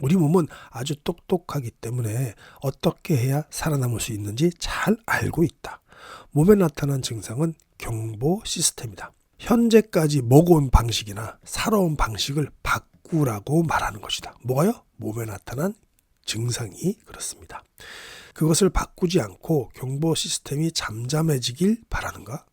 우리 몸은 아주 똑똑하기 때문에 어떻게 해야 살아남을 수 있는지 잘 알고 있다. 몸에 나타난 증상은 경보 시스템이다. 현재까지 먹어온 방식이나 살아온 방식을 바꾸라고 말하는 것이다. 뭐가요? 몸에 나타난 증상이 그렇습니다. 그것을 바꾸지 않고 경보 시스템이 잠잠해지길 바라는가?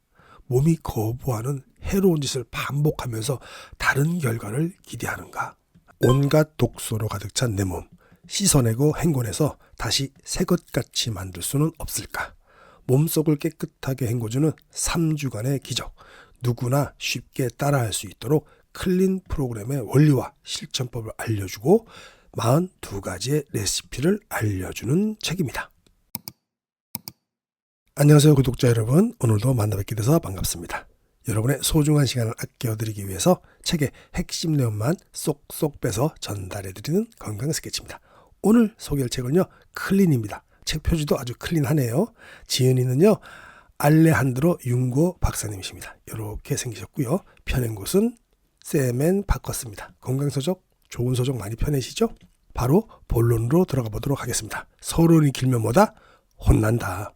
몸이 거부하는 해로운 짓을 반복하면서 다른 결과를 기대하는가? 온갖 독소로 가득 찬 내 몸, 씻어내고 헹궈내서 다시 새 것같이 만들 수는 없을까? 몸속을 깨끗하게 헹궈주는 3주간의 기적, 누구나 쉽게 따라할 수 있도록 클린 프로그램의 원리와 실천법을 알려주고 42가지의 레시피를 알려주는 책입니다. 안녕하세요 구독자 여러분 오늘도 만나뵙게 돼서 반갑습니다. 여러분의 소중한 시간을 아껴드리기 위해서 책의 핵심 내용만 쏙쏙 빼서 전달해드리는 건강 스케치입니다. 오늘 소개할 책은요 클린입니다. 책 표지도 아주 클린하네요. 지은이는요 알레한드로 융고 박사님이십니다. 이렇게 생기셨고요. 펴낸 곳은 세멘 바커스입니다. 건강 서적 좋은 서적 많이 펴내시죠? 바로 본론으로 들어가 보도록 하겠습니다. 서론이 길면 뭐다? 혼난다.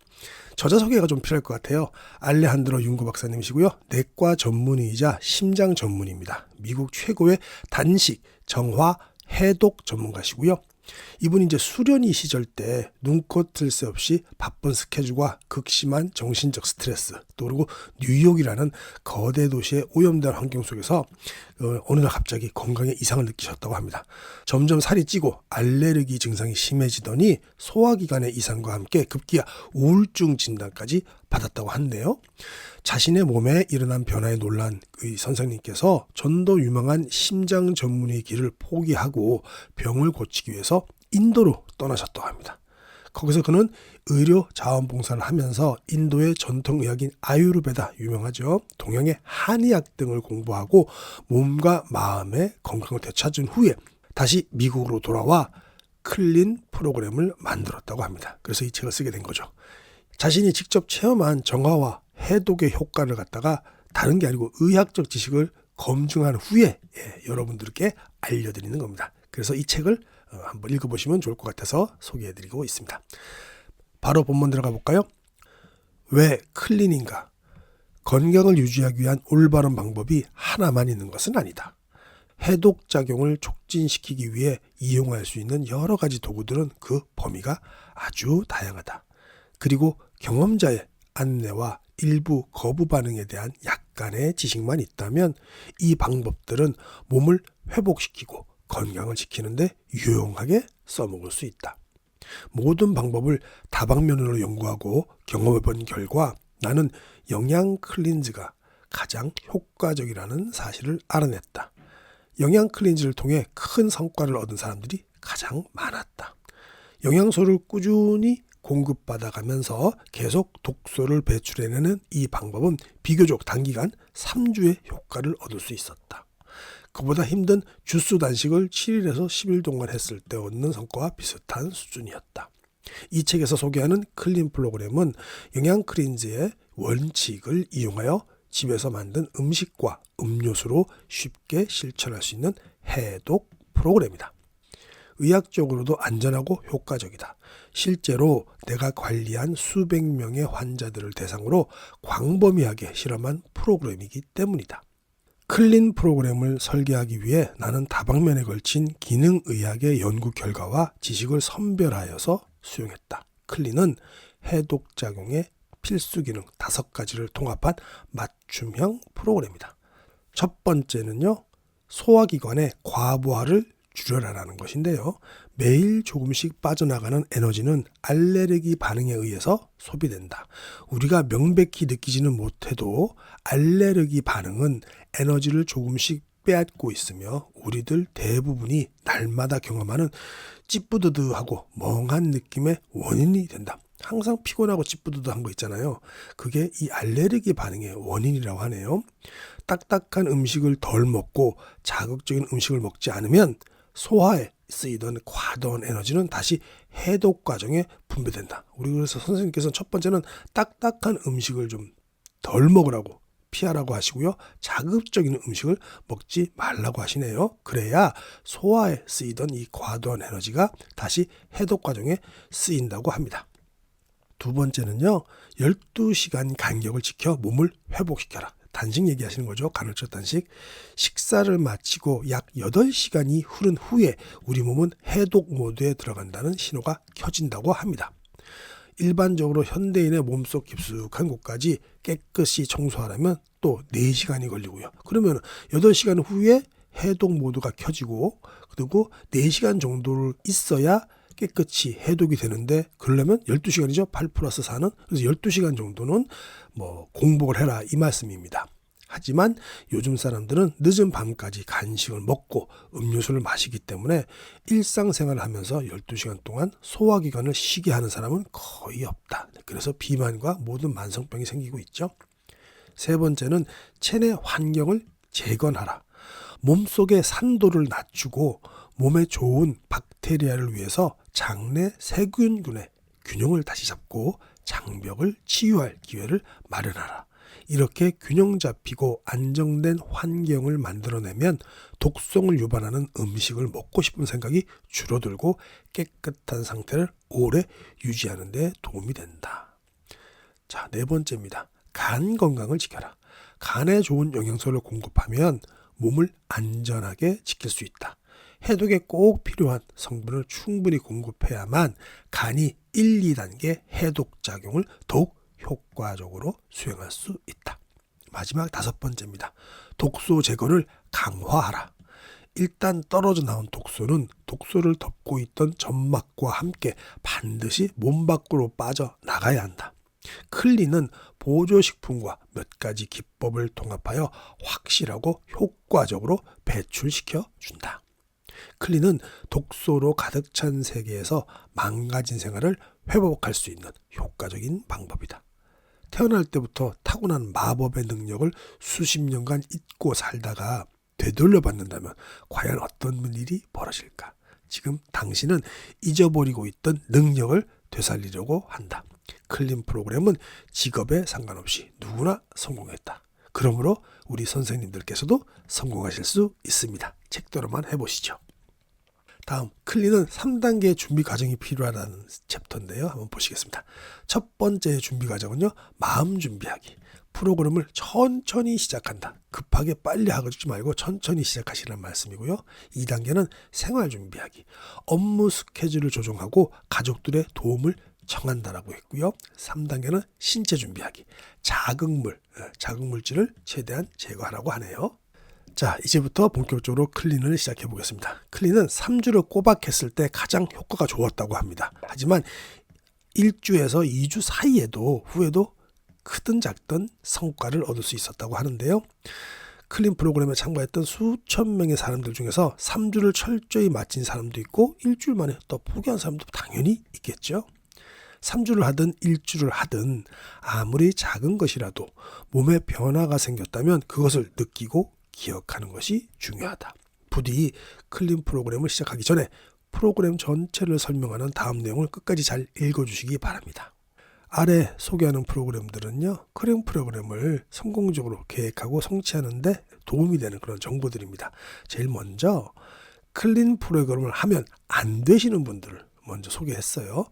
저자 소개가 좀 필요할 것 같아요. 알레한드로 융고 박사님이시고요. 내과 전문의이자 심장 전문의입니다. 미국 최고의 단식, 정화, 해독 전문가시고요. 이분이 이제 수련이 시절 때 눈코 뜰 새 없이 바쁜 스케줄과 극심한 정신적 스트레스 또 그리고 뉴욕이라는 거대 도시의 오염된 환경 속에서 어, 어느 날 갑자기 건강에 이상을 느끼셨다고 합니다. 점점 살이 찌고 알레르기 증상이 심해지더니 소화기관의 이상과 함께 급기야 우울증 진단까지 받았다고 한대요. 자신의 몸에 일어난 변화에 놀란 의 선생님께서 전도 유명한 심장 전문의 길을 포기하고 병을 고치기 위해서 인도로 떠나셨다고 합니다. 거기서 그는 의료 자원봉사를 하면서 인도의 전통의학인 아유르베다 유명하죠. 동양의 한의학 등을 공부하고 몸과 마음의 건강을 되찾은 후에 다시 미국으로 돌아와 클린 프로그램을 만들었다고 합니다. 그래서 이 책을 쓰게 된 거죠. 자신이 직접 체험한 정화와 해독의 효과를 갖다가 다른 게 아니고 의학적 지식을 검증한 후에 예, 여러분들께 알려드리는 겁니다. 그래서 이 책을 어, 한번 읽어보시면 좋을 것 같아서 소개해드리고 있습니다. 바로 본문 들어가 볼까요? 왜 클린인가? 건강을 유지하기 위한 올바른 방법이 하나만 있는 것은 아니다. 해독 작용을 촉진시키기 위해 이용할 수 있는 여러 가지 도구들은 그 범위가 아주 다양하다. 그리고 경험자의 안내와 일부 거부 반응에 대한 약간의 지식만 있다면 이 방법들은 몸을 회복시키고 건강을 지키는데 유용하게 써먹을 수 있다. 모든 방법을 다방면으로 연구하고 경험해 본 결과 나는 영양 클린즈가 가장 효과적이라는 사실을 알아냈다. 영양 클린즈를 통해 큰 성과를 얻은 사람들이 가장 많았다. 영양소를 꾸준히 공급받아가면서 계속 독소를 배출해내는 이 방법은 비교적 단기간 3주의 효과를 얻을 수 있었다. 그보다 힘든 주스 단식을 7일에서 10일 동안 했을 때 얻는 성과와 비슷한 수준이었다. 이 책에서 소개하는 클린 프로그램은 영양 크린즈의 원칙을 이용하여 집에서 만든 음식과 음료수로 쉽게 실천할 수 있는 해독 프로그램이다. 의학적으로도 안전하고 효과적이다. 실제로 내가 관리한 수백 명의 환자들을 대상으로 광범위하게 실험한 프로그램이기 때문이다. 클린 프로그램을 설계하기 위해 나는 다방면에 걸친 기능의학의 연구 결과와 지식을 선별하여서 수용했다. 클린은 해독작용의 필수 기능 다섯 가지를 통합한 맞춤형 프로그램이다. 첫 번째는요, 소화기관의 과부하를 줄여라라는 것인데요. 매일 조금씩 빠져나가는 에너지는 알레르기 반응에 의해서 소비된다. 우리가 명백히 느끼지는 못해도 알레르기 반응은 에너지를 조금씩 빼앗고 있으며 우리들 대부분이 날마다 경험하는 찌뿌드드하고 멍한 느낌의 원인이 된다. 항상 피곤하고 찌뿌드드한 거 있잖아요. 그게 이 알레르기 반응의 원인이라고 하네요. 딱딱한 음식을 덜 먹고 자극적인 음식을 먹지 않으면 소화에 쓰이던 과도한 에너지는 다시 해독 과정에 분배된다. 우리 그래서 선생님께서 첫 번째는 딱딱한 음식을 좀 덜 먹으라고 피하라고 하시고요. 자극적인 음식을 먹지 말라고 하시네요. 그래야 소화에 쓰이던 이 과도한 에너지가 다시 해독 과정에 쓰인다고 합니다. 두 번째는요. 12시간 간격을 지켜 몸을 회복시켜라. 단식 얘기하시는 거죠. 간헐적 단식. 식사를 마치고 약 8시간이 흐른 후에 우리 몸은 해독 모드에 들어간다는 신호가 켜진다고 합니다. 일반적으로 현대인의 몸속 깊숙한 곳까지 깨끗이 청소하려면 또 4시간이 걸리고요. 그러면 8시간 후에 해독 모드가 켜지고 그리고 4시간 정도를 있어야 깨끗이 해독이 되는데 그러려면 12시간이죠. 8 플러스 4는 그래서 12시간 정도는 뭐 공복을 해라 이 말씀입니다. 하지만 요즘 사람들은 늦은 밤까지 간식을 먹고 음료수를 마시기 때문에 일상생활을 하면서 12시간 동안 소화기관을 쉬게 하는 사람은 거의 없다. 그래서 비만과 모든 만성병이 생기고 있죠. 세 번째는 체내 환경을 재건하라. 몸속의 산도를 낮추고 몸에 좋은 박테리아를 위해서 장내 세균군의 균형을 다시 잡고 장벽을 치유할 기회를 마련하라. 이렇게 균형 잡히고 안정된 환경을 만들어내면 독성을 유발하는 음식을 먹고 싶은 생각이 줄어들고 깨끗한 상태를 오래 유지하는 데 도움이 된다. 자, 네 번째입니다. 간 건강을 지켜라. 간에 좋은 영양소를 공급하면 몸을 안전하게 지킬 수 있다. 해독에 꼭 필요한 성분을 충분히 공급해야만 간이 1, 2단계 해독 작용을 더욱 효과적으로 수행할 수 있다. 마지막 다섯 번째입니다. 독소 제거를 강화하라. 일단 떨어져 나온 독소는 독소를 덮고 있던 점막과 함께 반드시 몸 밖으로 빠져 나가야 한다. 클린은 보조식품과 몇 가지 기법을 통합하여 확실하고 효과적으로 배출시켜 준다. 클린은 독소로 가득 찬 세계에서 망가진 생활을 회복할 수 있는 효과적인 방법이다. 태어날 때부터 타고난 마법의 능력을 수십 년간 잊고 살다가 되돌려 받는다면 과연 어떤 일이 벌어질까? 지금 당신은 잊어버리고 있던 능력을 되살리려고 한다. 클린 프로그램은 직업에 상관없이 누구나 성공했다. 그러므로 우리 선생님들께서도 성공하실 수 있습니다. 책대로만 해보시죠. 다음 클린은 3단계 준비 과정이 필요하다는 챕터인데요. 한번 보시겠습니다. 첫 번째 준비 과정은요. 마음 준비하기. 프로그램을 천천히 시작한다. 급하게 빨리 하지 말고 천천히 시작하시라는 말씀이고요. 2단계는 생활 준비하기. 업무 스케줄을 조정하고 가족들의 도움을 청한다라고 했고요. 3단계는 신체 준비하기. 자극물, 어, 자극물질을 최대한 제거하라고 하네요. 자, 이제부터 본격적으로 클린을 시작해 보겠습니다. 클린은 3주를 꼬박 했을 때 가장 효과가 좋았다고 합니다. 하지만 1주에서 2주 사이에도 후에도 크든 작든 성과를 얻을 수 있었다고 하는데요. 클린 프로그램에 참가했던 수천 명의 사람들 중에서 3주를 철저히 마친 사람도 있고 일주일 만에 또 포기한 사람도 당연히 있겠죠. 3주를 하든 일주를 하든 아무리 작은 것이라도 몸에 변화가 생겼다면 그것을 느끼고 기억하는 것이 중요하다. 부디 클린 프로그램을 시작하기 전에 프로그램 전체를 설명하는 다음 내용을 끝까지 잘 읽어주시기 바랍니다. 아래 소개하는 프로그램들은요, 클린 프로그램을 성공적으로 계획하고 성취하는데 도움이 되는 그런 정보들입니다. 제일 먼저 클린 프로그램을 하면 안 되시는 분들을 먼저 소개했어요.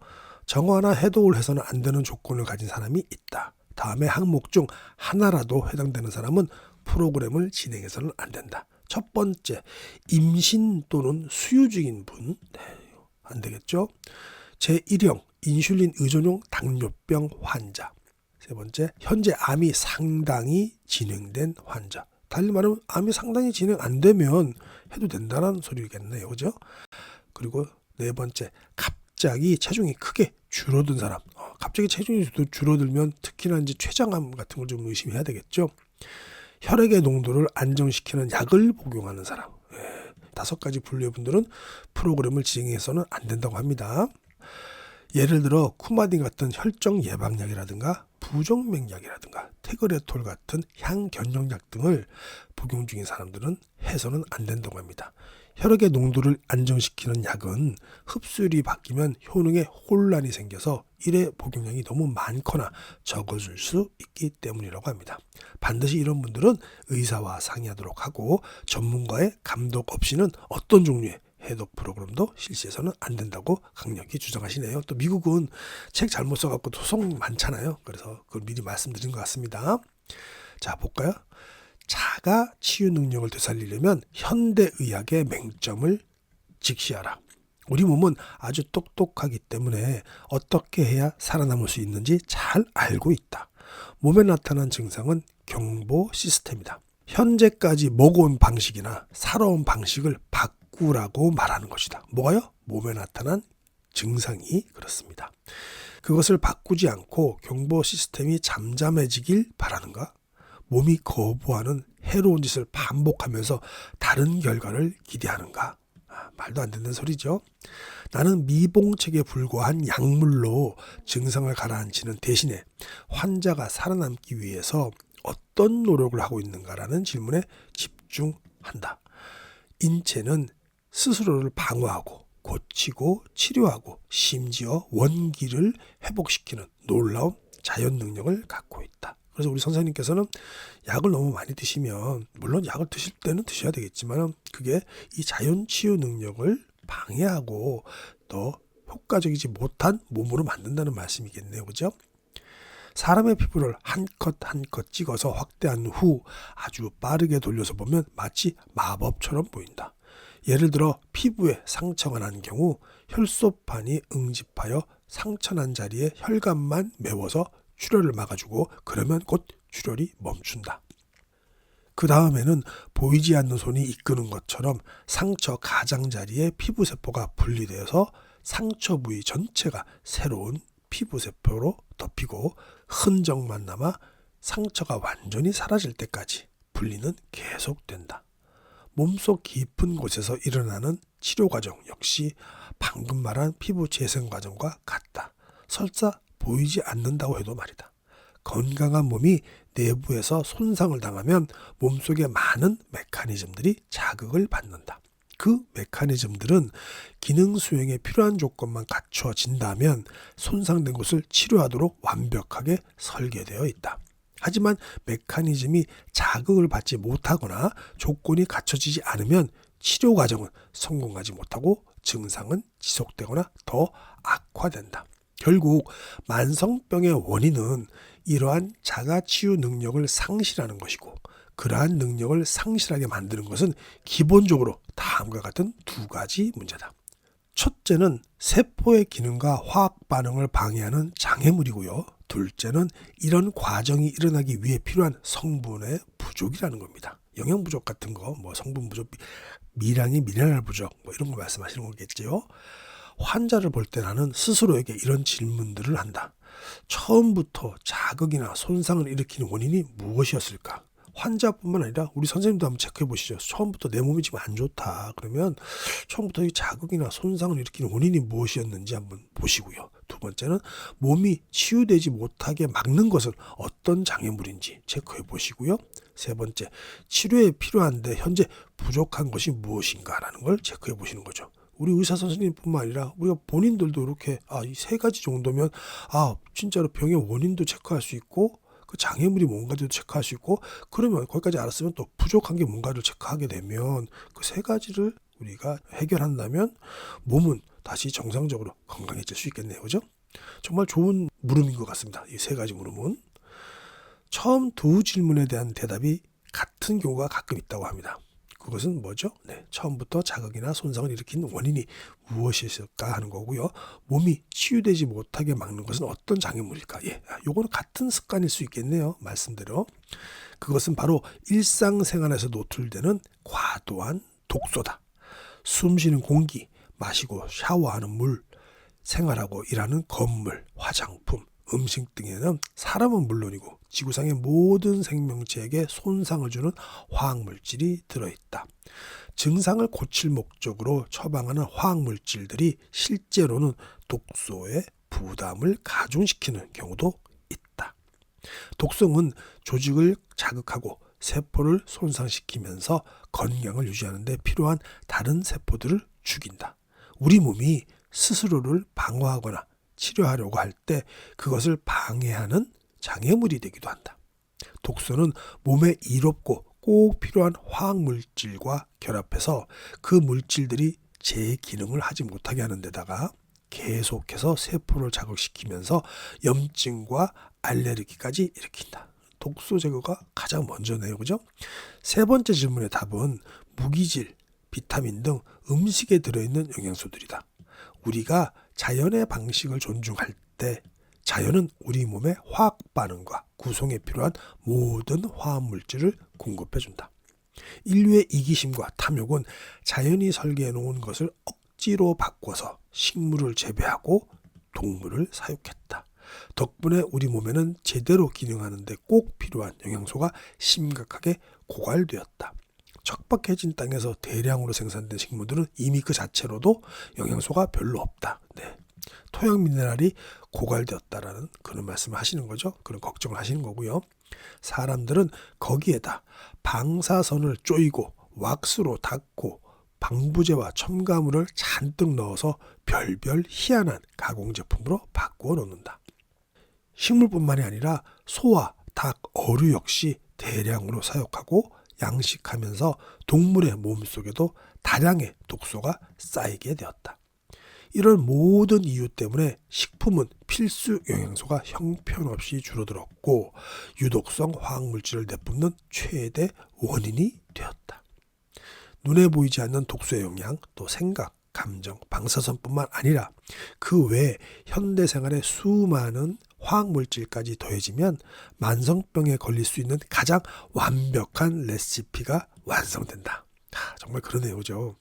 정화나 해독을 해서는 안 되는 조건을 가진 사람이 있다. 다음에 항목 중 하나라도 해당되는 사람은 프로그램을 진행해서는 안 된다. 첫 번째, 임신 또는 수유 중인 분. 네, 안 되겠죠? 제1형, 인슐린 의존용 당뇨병 환자. 세 번째, 현재 암이 상당히 진행된 환자. 달리 말하면 암이 상당히 진행 안 되면 해도 된다는 소리겠네요. 그죠? 그리고 네 번째, 갑자기 체중이 크게 줄어든 사람. 어, 갑자기 체중이 줄어들면 특히나 이제 췌장암 같은 걸 좀 의심해야 되겠죠. 혈액의 농도를 안정시키는 약을 복용하는 사람. 예, 다섯 가지 분류의 분들은 프로그램을 진행해서는 안 된다고 합니다. 예를 들어 쿠마딘 같은 혈정 예방약이라든가 부정맥약이라든가 테그레톨 같은 향 견정약 등을 복용 중인 사람들은 해서는 안 된다고 합니다. 혈액의 농도를 안정시키는 약은 흡수율이 바뀌면 효능에 혼란이 생겨서 일회 복용량이 너무 많거나 적어질 수 있기 때문이라고 합니다. 반드시 이런 분들은 의사와 상의하도록 하고 전문가의 감독 없이는 어떤 종류의 해독 프로그램도 실시해서는 안 된다고 강력히 주장하시네요. 또 미국은 책 잘못 써갖고 소송 많잖아요. 그래서 그걸 미리 말씀드린 것 같습니다. 자, 볼까요? 자가 치유 능력을 되살리려면 현대의학의 맹점을 직시하라. 우리 몸은 아주 똑똑하기 때문에 어떻게 해야 살아남을 수 있는지 잘 알고 있다. 몸에 나타난 증상은 경보 시스템이다. 현재까지 먹어온 방식이나 살아온 방식을 바꾸라고 말하는 것이다. 뭐가요? 몸에 나타난 증상이 그렇습니다. 그것을 바꾸지 않고 경보 시스템이 잠잠해지길 바라는가? 몸이 거부하는 해로운 짓을 반복하면서 다른 결과를 기대하는가? 아, 말도 안 되는 소리죠. 나는 미봉책에 불과한 약물로 증상을 가라앉히는 대신에 환자가 살아남기 위해서 어떤 노력을 하고 있는가라는 질문에 집중한다. 인체는 스스로를 방어하고 고치고 치료하고 심지어 원기를 회복시키는 놀라운 자연 능력을 갖고 있다. 그래서 우리 선생님께서는 약을 너무 많이 드시면 물론 약을 드실 때는 드셔야 되겠지만 그게 이 자연 치유 능력을 방해하고 더 효과적이지 못한 몸으로 만든다는 말씀이겠네요. 그죠? 사람의 피부를 한 컷 한 컷 찍어서 확대한 후 아주 빠르게 돌려서 보면 마치 마법처럼 보인다. 예를 들어 피부에 상처가 난 경우 혈소판이 응집하여 상처 난 자리에 혈관만 메워서 출혈을 막아주고 그러면 곧 출혈이 멈춘다. 그 다음에는 보이지 않는 손이 이끄는 것처럼 상처 가장자리에 피부세포가 분리되어서 상처 부위 전체가 새로운 피부세포로 덮이고 흔적만 남아 상처가 완전히 사라질 때까지 분리는 계속된다. 몸속 깊은 곳에서 일어나는 치료 과정 역시 방금 말한 피부 재생 과정과 같다. 설사 보이지 않는다고 해도 말이다. 건강한 몸이 내부에서 손상을 당하면 몸속의 많은 메커니즘들이 자극을 받는다. 그 메커니즘들은 기능 수행에 필요한 조건만 갖춰진다면 손상된 곳을 치료하도록 완벽하게 설계되어 있다. 하지만 메커니즘이 자극을 받지 못하거나 조건이 갖춰지지 않으면 치료 과정은 성공하지 못하고 증상은 지속되거나 더 악화된다. 결국 만성병의 원인은 이러한 자가치유 능력을 상실하는 것이고 그러한 능력을 상실하게 만드는 것은 기본적으로 다음과 같은 두 가지 문제다. 첫째는 세포의 기능과 화학 반응을 방해하는 장애물이고요. 둘째는 이런 과정이 일어나기 위해 필요한 성분의 부족이라는 겁니다. 영양 부족 같은 거, 뭐 성분 부족, 미량이 미네랄 부족, 뭐 이런 거 말씀하시는 거겠죠. 환자를 볼 때 나는 스스로에게 이런 질문들을 한다. 처음부터 자극이나 손상을 일으키는 원인이 무엇이었을까? 환자뿐만 아니라 우리 선생님도 한번 체크해 보시죠. 처음부터 내 몸이 지금 안 좋다. 그러면 처음부터 이 자극이나 손상을 일으키는 원인이 무엇이었는지 한번 보시고요. 두 번째는 몸이 치유되지 못하게 막는 것은 어떤 장애물인지 체크해 보시고요. 세 번째, 치료에 필요한데 현재 부족한 것이 무엇인가라는 걸 체크해 보시는 거죠. 우리 의사 선생님뿐만 아니라 우리가 본인들도 이렇게 아 이 세 가지 정도면 아 진짜로 병의 원인도 체크할 수 있고 그 장애물이 뭔가도 체크할 수 있고 그러면 거기까지 알았으면 또 부족한 게 뭔가를 체크하게 되면 그 세 가지를 우리가 해결한다면 몸은 다시 정상적으로 건강해질 수 있겠네요. 그죠? 정말 좋은 물음인 것 같습니다. 이 세 가지 물음은 처음 두 질문에 대한 대답이 같은 경우가 가끔 있다고 합니다. 그것은 뭐죠? 네, 처음부터 자극이나 손상을 일으킨 원인이 무엇이었을까 하는 거고요. 몸이 치유되지 못하게 막는 것은 어떤 장애물일까? 예, 요거는 같은 습관일 수 있겠네요. 말씀대로. 그것은 바로 일상생활에서 노출되는 과도한 독소다. 숨 쉬는 공기, 마시고 샤워하는 물, 생활하고 일하는 건물, 화장품, 음식 등에는 사람은 물론이고 지구상의 모든 생명체에게 손상을 주는 화학물질이 들어있다. 증상을 고칠 목적으로 처방하는 화학물질들이 실제로는 독소의 부담을 가중시키는 경우도 있다. 독성은 조직을 자극하고 세포를 손상시키면서 건강을 유지하는 데 필요한 다른 세포들을 죽인다. 우리 몸이 스스로를 방어하거나 치료하려고 할 때 그것을 방해하는 장애물이 되기도 한다. 독소는 몸에 이롭고 꼭 필요한 화학 물질과 결합해서 그 물질들이 제 기능을 하지 못하게 하는 데다가 계속해서 세포를 자극시키면서 염증과 알레르기까지 일으킨다. 독소 제거가 가장 먼저네요. 그죠? 세 번째 질문의 답은 무기질, 비타민 등 음식에 들어있는 영양소들이다. 우리가 자연의 방식을 존중할 때 자연은 우리 몸의 화학 반응과 구성에 필요한 모든 화학 물질을 공급해 준다. 인류의 이기심과 탐욕은 자연이 설계해 놓은 것을 억지로 바꿔서 식물을 재배하고 동물을 사육했다. 덕분에 우리 몸에는 제대로 기능하는데 꼭 필요한 영양소가 심각하게 고갈되었다. 척박해진 땅에서 대량으로 생산된 식물들은 이미 그 자체로도 영양소가 별로 없다. 네. 토양 미네랄이 고갈되었다라는 그런 말씀을 하시는 거죠. 그런 걱정을 하시는 거고요. 사람들은 거기에다 방사선을 쪼이고 왁스로 닦고 방부제와 첨가물을 잔뜩 넣어서 별별 희한한 가공 제품으로 바꾸어 놓는다. 식물뿐만이 아니라 소와 닭, 어류 역시 대량으로 사육하고 양식하면서 동물의 몸속에도 다량의 독소가 쌓이게 되었다. 이런 모든 이유 때문에 식품은 필수 영양소가 형편없이 줄어들었고 유독성 화학물질을 내뿜는 최대 원인이 되었다. 눈에 보이지 않는 독소의 영향, 또 생각, 감정, 방사선뿐만 아니라 그외 현대 생활의 수많은 화학물질까지 더해지면 만성병에 걸릴 수 있는 가장 완벽한 레시피가 완성된다. 아, 정말 그러네요, 그죠?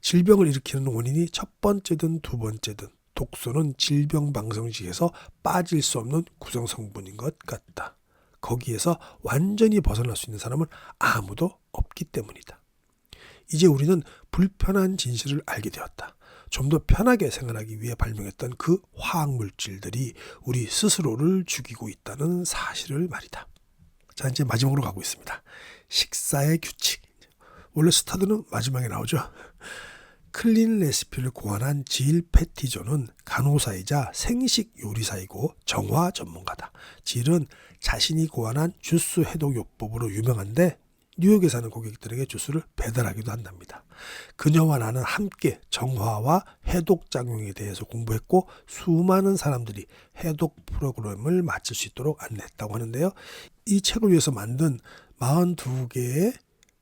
질병을 일으키는 원인이 첫 번째든 두 번째든 독소는 질병 방성식에서 빠질 수 없는 구성 성분인 것 같다. 거기에서 완전히 벗어날 수 있는 사람은 아무도 없기 때문이다. 이제 우리는 불편한 진실을 알게 되었다. 좀 더 편하게 생활하기 위해 발명했던 그 화학 물질들이 우리 스스로를 죽이고 있다는 사실을 말이다. 자, 이제 마지막으로 가고 있습니다. 식사의 규칙. 원래 스타드는 마지막에 나오죠. 클린 레시피를 고안한 질 패티존은 간호사이자 생식 요리사이고 정화 전문가다. 질은 자신이 고안한 주스 해독 요법으로 유명한데 뉴욕에 사는 고객들에게 주스를 배달하기도 한답니다. 그녀와 나는 함께 정화와 해독 작용에 대해서 공부했고 수많은 사람들이 해독 프로그램을 마칠 수 있도록 안내했다고 하는데요. 이 책을 위해서 만든 42개의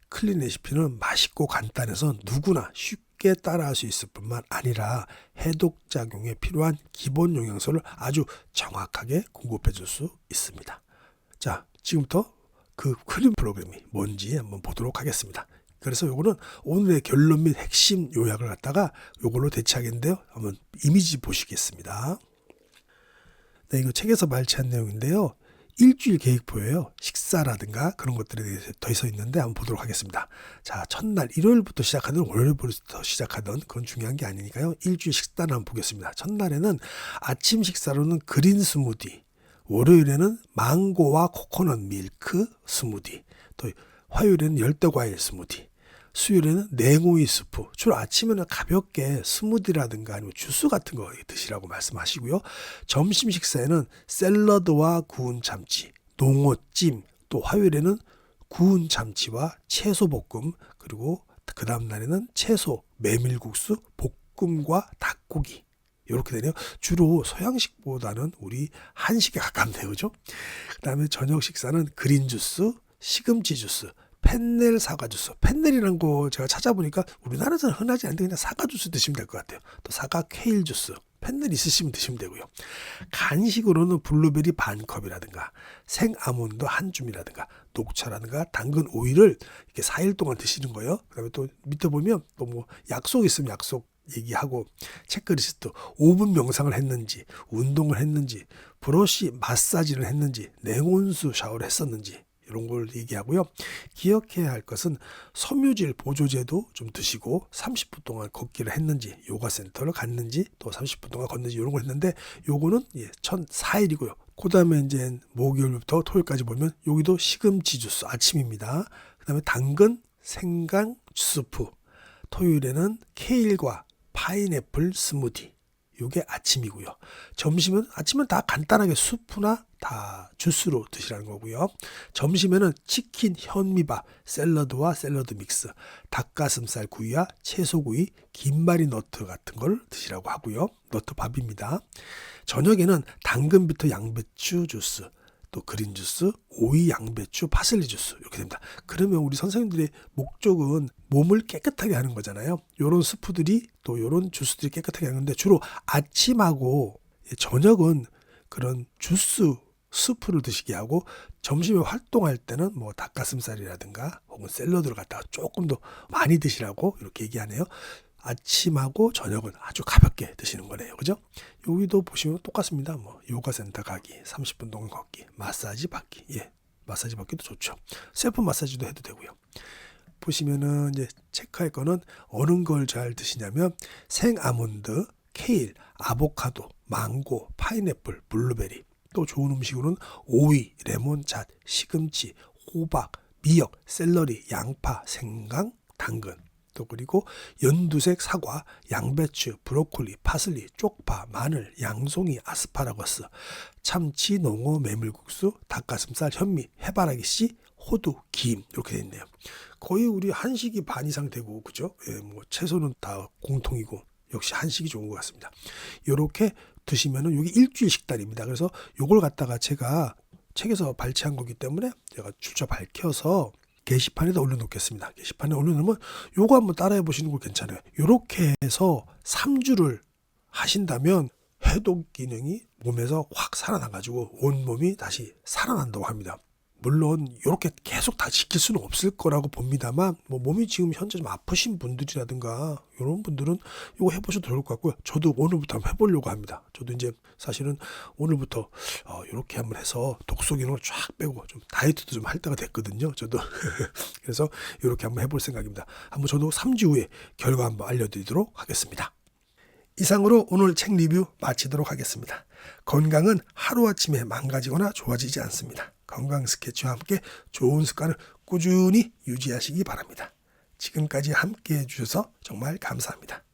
클린 레시피는 맛있고 간단해서 누구나 쉽게 따라할 수 있을 뿐만 아니라 해독 작용에 필요한 기본 영양소를 아주 정확하게 공급해 줄 수 있습니다. 자, 지금부터 그 클린 프로그램이 뭔지 한번 보도록 하겠습니다. 그래서 요거는 오늘의 결론 및 핵심 요약을 갖다가 요걸로 대체하겠는데요. 한번 이미지 보시겠습니다. 네, 이거 책에서 말치한 내용인데요. 일주일 계획표예요. 식사라든가 그런 것들에 대해서 더 있어 있는데 한번 보도록 하겠습니다. 자, 첫날 일요일부터 시작하든 월요일부터 시작하든 그건 중요한 게 아니니까요. 일주일 식단을 한번 보겠습니다. 첫날에는 아침 식사로는 그린 스무디, 월요일에는 망고와 코코넛 밀크 스무디, 또 화요일에는 열대과일 스무디, 수요일에는 냉오이 스프. 주로 아침에는 가볍게 스무디라든가 아니면 주스 같은 거 드시라고 말씀하시고요. 점심 식사에는 샐러드와 구운 참치, 농어찜, 또 화요일에는 구운 참치와 채소 볶음, 그리고 그 다음 날에는 채소, 메밀국수, 볶음과 닭고기. 이렇게 되네요. 주로 서양식보다는 우리 한식에 가깝네요. 그죠? 그 다음에 저녁 식사는 그린 주스, 시금치 주스, 펜넬 사과 주스. 펜넬이라는 거 제가 찾아보니까 우리나라에서는 흔하지 않는데 그냥 사과 주스 드시면 될 것 같아요. 또 사과 케일 주스. 펜넬 있으시면 드시면 되고요. 간식으로는 블루베리 반 컵이라든가 생 아몬드 한 줌이라든가 녹차라든가 당근 오일을 이렇게 4일 동안 드시는 거예요. 그다음에 또 밑에 보면 또 뭐 약속 있으면 약속 얘기하고 체크리스트 5분 명상을 했는지 운동을 했는지 브러쉬 마사지를 했는지 냉온수 샤워를 했었는지 이런 걸 얘기하고요. 기억해야 할 것은 섬유질 보조제도 좀 드시고 30분 동안 걷기를 했는지 요가 센터를 갔는지 또 30분 동안 걷는지 이런 걸 했는데 요거는 예, 1004일이고요. 그 다음에 이제 목요일부터 토요일까지 보면 여기도 시금치 주스 아침입니다. 그 다음에 당근 생강 수프. 토요일에는 케일과 파인애플 스무디. 요게 아침이고요. 점심은 아침은 다 간단하게 수프나 다 주스로 드시라는 거고요. 점심에는 치킨 현미밥, 샐러드와 샐러드 믹스, 닭가슴살 구이와 채소구이, 김말이 너트 같은 걸 드시라고 하고요. 너트 밥입니다. 저녁에는 당근비터 양배추 주스, 또 그린 주스, 오이 양배추, 파슬리 주스 이렇게 됩니다. 그러면 우리 선생님들의 목적은 몸을 깨끗하게 하는 거잖아요. 요런 스프들이 또 요런 주스들이 깨끗하게 하는데 주로 아침하고 저녁은 그런 주스 스프를 드시게 하고 점심에 활동할 때는 뭐 닭가슴살이라든가 혹은 샐러드를 갖다가 조금 더 많이 드시라고 이렇게 얘기하네요. 아침하고 저녁은 아주 가볍게 드시는 거네요. 그죠? 여기도 보시면 똑같습니다. 뭐 요가 센터 가기, 30분 동안 걷기, 마사지 받기. 예. 마사지 받기도 좋죠. 셀프 마사지도 해도 되고요. 보시면은 이제 체크할 거는 어느 걸 잘 드시냐면 생 아몬드, 케일, 아보카도, 망고, 파인애플, 블루베리. 또 좋은 음식으로는 오이, 레몬잣, 시금치, 호박, 미역, 샐러리, 양파, 생강, 당근. 또 그리고 연두색 사과, 양배추, 브로콜리, 파슬리, 쪽파, 마늘, 양송이, 아스파라거스, 참치, 농어, 메밀국수, 닭가슴살, 현미, 해바라기 씨, 호두, 김 이렇게 돼 있네요. 거의 우리 한식이 반 이상 되고 그죠? 예, 뭐 채소는 다 공통이고 역시 한식이 좋은 것 같습니다. 요렇게 드시면은 여기 일주일 식단입니다. 그래서 요걸 갖다가 제가 책에서 발췌한 거기 때문에 제가 출처 밝혀서 게시판에다 올려놓겠습니다. 게시판에 올려놓으면 요거 한번 따라해 보시는 거 괜찮아요. 요렇게 해서 3주를 하신다면 해독 기능이 몸에서 확 살아나가지고 온몸이 다시 살아난다고 합니다. 물론 이렇게 계속 다 지킬 수는 없을 거라고 봅니다만 뭐 몸이 지금 현재 좀 아프신 분들이라든가 이런 분들은 이거 해보셔도 좋을 것 같고요. 저도 오늘부터 한번 해보려고 합니다. 저도 이제 사실은 오늘부터 어, 이렇게 한번 해서 독소 기능을 쫙 빼고 좀 다이어트도 좀 할 때가 됐거든요. 저도 그래서 이렇게 한번 해볼 생각입니다. 한번 저도 3주 후에 결과 한번 알려드리도록 하겠습니다. 이상으로 오늘 책 리뷰 마치도록 하겠습니다. 건강은 하루아침에 망가지거나 좋아지지 않습니다. 건강 스케치와 함께 좋은 습관을 꾸준히 유지하시기 바랍니다. 지금까지 함께 해주셔서 정말 감사합니다.